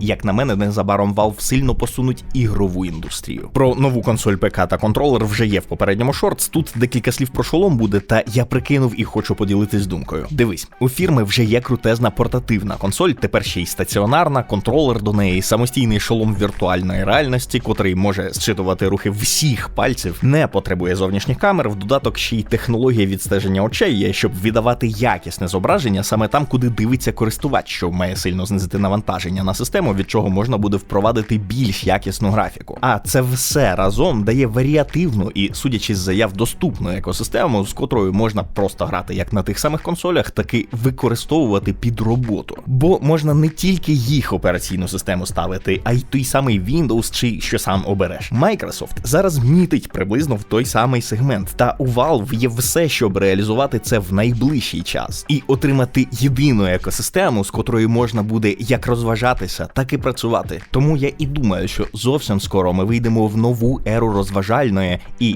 Як на мене, незабаром Valve сильно посунуть ігрову індустрію. Про нову консоль ПК та контролер вже є в попередньому шортс. Тут декілька слів про шолом буде, та я прикинув і хочу поділитись думкою. Дивись, у фірми вже є крутезна портативна консоль, тепер ще й стаціонарна, контролер до неї, самостійний шолом віртуальної реальності, котрий може зчитувати рухи всіх пальців, не потребує зовнішніх камер. В додаток ще й технологія відстеження очей є, щоб віддавати якісне зображення саме там, куди дивиться користувач, що має сильно знизити навантаження на систему, від чого можна буде впровадити більш якісну графіку. А це все разом дає варіативну і, судячи з заяв, доступну екосистему, з котрою можна просто грати як на тих самих консолях, так і використовувати під роботу. Бо можна не тільки їх операційну систему ставити, а й той самий Windows чи що сам обереш. Microsoft зараз мітить приблизно в той самий сегмент, та у Valve є все, щоб реалізувати це в найближчий час і отримати єдину екосистему, з котрою можна буде як розважатися, так і працювати. Тому я і думаю, що зовсім скоро ми вийдемо в нову еру розважальної і